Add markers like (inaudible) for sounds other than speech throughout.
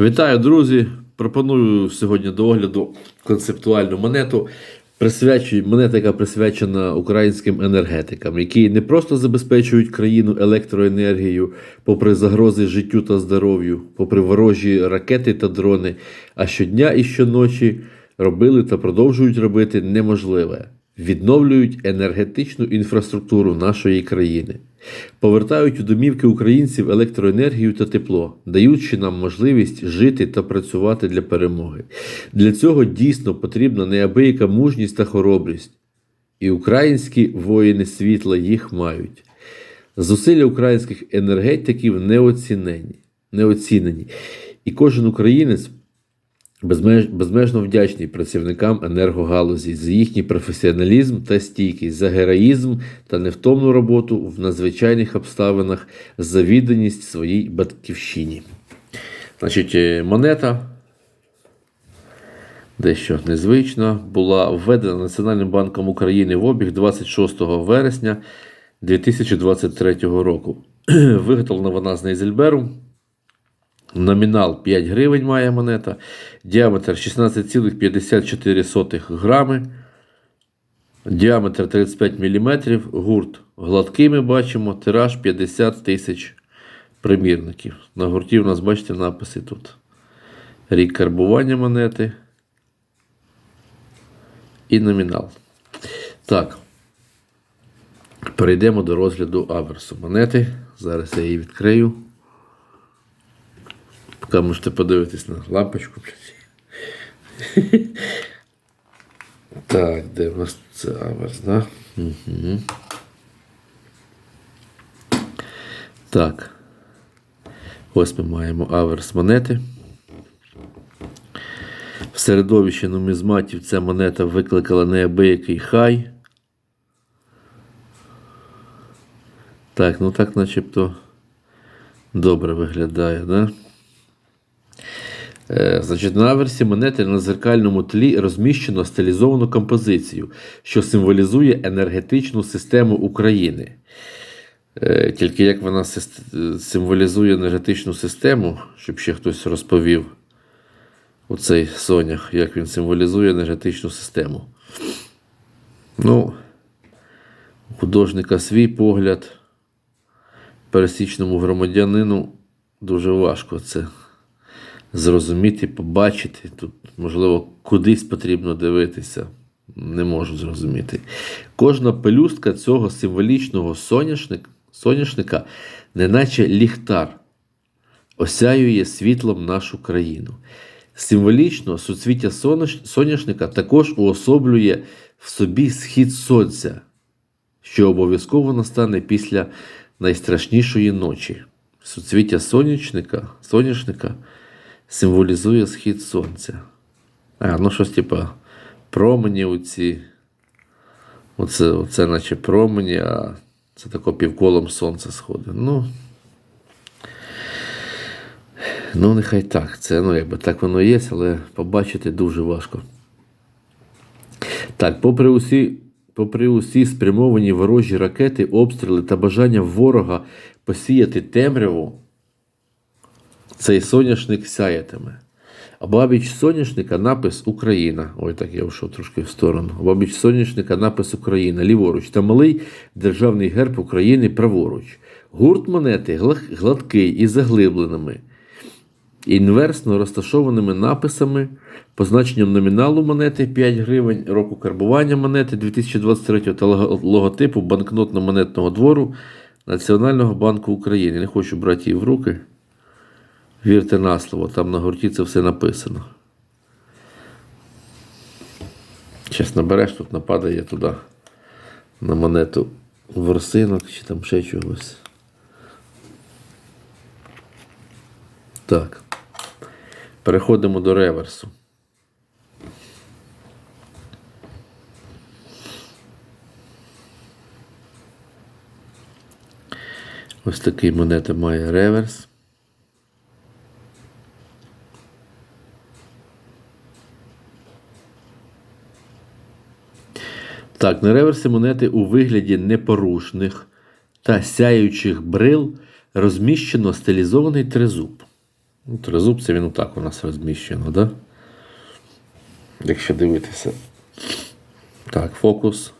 Вітаю, друзі! Пропоную сьогодні до огляду концептуальну монету. Присвячую монета, яка присвячена українським енергетикам, які не просто забезпечують країну електроенергією, попри загрози життю та здоров'ю, попри ворожі ракети та дрони, а щодня і щоночі робили та продовжують робити неможливе. Відновлюють енергетичну інфраструктуру нашої країни, повертають у домівки українців електроенергію та тепло, даючи нам можливість жити та працювати для перемоги. Для цього дійсно потрібна неабияка мужність та хоробрість, і українські воїни світла їх мають. Зусилля українських енергетиків неоцінені, неоцінені. І кожен українець безмеж, безмежно вдячний працівникам енергогалузі за їхній професіоналізм та стійкість, за героїзм та невтомну роботу в надзвичайних обставинах, за відданість своїй батьківщині. Значить, е, монета дещо незвична, була введена Національним банком України в обіг 26 вересня 2023 року. (clears throat) Виготовлена вона з Нейзельберу. Номінал 5 гривень має монета, діаметр 16,54 грами, діаметр 35 мм, гурт гладкий ми бачимо, тираж 50 тисяч примірників. На гурті у нас, бачите, написи тут. Рік карбування монети і номінал. Так. Перейдемо до розгляду аверсу монети. Зараз я її відкрию. Поки можете подивитись на лампочку. (laughs) Так, де в нас це аверс, да? Угу. Так. Ось ми маємо аверс монети. В середовищі нумізматів ця монета викликала неабиякий хай. Так, ну так начебто добре виглядає, да? Е, Значить, на аверсі монети на зеркальному тлі розміщено стилізовану композицію, що символізує енергетичну систему України. Е, Тільки як вона символізує енергетичну систему, щоб ще хтось розповів оцей сонях, як він символізує енергетичну систему. Ну, у художника свій погляд, пересічному громадянину дуже важко це зрозуміти, побачити. Тут, можливо, кудись потрібно дивитися. Не можу зрозуміти. Кожна пелюстка цього символічного соняшник, соняшника, неначе ліхтар, осяює світлом нашу країну. Символічно суцвіття соняшника також уособлює в собі схід сонця, що обов'язково настане після найстрашнішої ночі. Суцвіття сонячника, соняшника символізує схід сонця. А, ну щось типа промені оці. Оце, оце наче промені, а це тако півколом сонце сходить. Ну, ну, нехай так. Це ну, якби так воно є, але побачити дуже важко. Так, попри усі, попри усі спрямовані ворожі ракети, обстріли та бажання ворога посіяти темряву, цей соняшник сяятиме. А бабіч соняшника напис Україна. Ой, так я вийшов трошки в сторону. Бабіч соняшника напис Україна, ліворуч та малий державний герб України праворуч. Гурт монети гладкий і заглибленими, інверсно розташованими написами, позначенням номіналу монети 5 гривень, року карбування монети 2023 та логотипу банкнотно-монетного двору Національного банку України. Не хочу брати її в руки. Вірте на слово, там на гурті це все написано. Чесно, береш, тут нападає туди на монету ворсинок чи там ще чогось. Так. Переходимо до реверсу. Ось такий монета має реверс. Так, на реверсі монети у вигляді непорушних та сяючих брил розміщено стилізований тризуб. Ну, Тризуб це він отак у нас розміщено, да? Якщо дивитися. Так, фокус.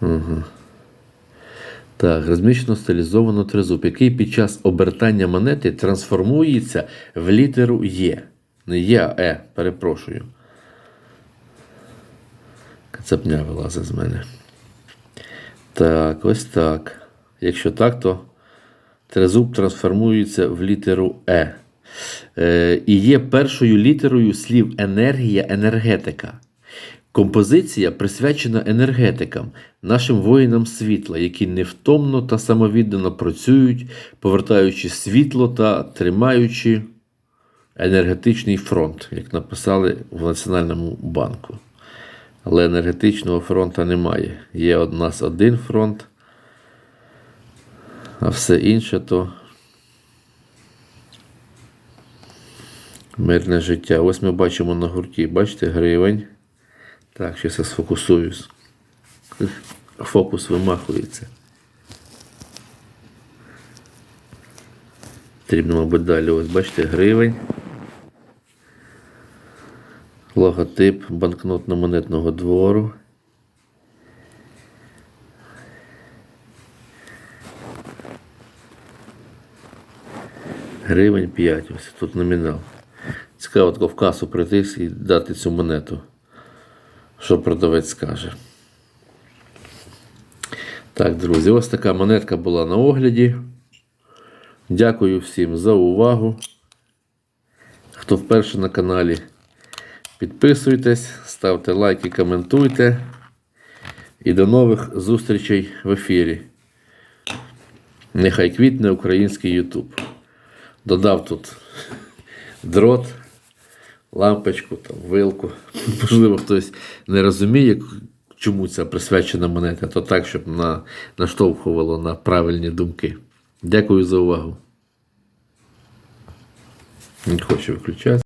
Угу. Так, розміщено стилізовано тризуб, який під час обертання монети трансформується в літеру Є. Не Є, а Е, перепрошую. Кацапня вилазить з мене. Так, ось так. Якщо так, то тризуб трансформується в літеру Е. е і є першою літерою слів енергія, енергетика. Композиція присвячена енергетикам, нашим воїнам світла, які невтомно та самовіддано працюють, повертаючи світло та тримаючи енергетичний фронт, як написали в Національному банку. Але енергетичного фронту немає. Є у нас один фронт, а все інше то мирне життя. Ось ми бачимо на гурті, бачите, гривень. Так, зараз я сфокусуюсь. Фокус вимахується. Потрібно, мабуть, далі. Ось бачите, гривень. Логотип банкнотно-монетного двору. Гривень 5. Ось тут номінал. Цікаво тако в касу прийти і дати цю монету. Що продавець скаже. Так, друзі, ось така монетка була на огляді. Дякую всім за увагу. Хто вперше на каналі, підписуйтесь, ставте лайки, коментуйте. І до нових зустрічей в ефірі. Нехай квітне український YouTube. Додав тут (laughs) дрот, лампочку, там, вилку. (laughs) Можливо, хтось не розуміє, чому ця присвячена монета, то так, щоб на, наштовхувало на правильні думки. Дякую за увагу. Не хочу виключати.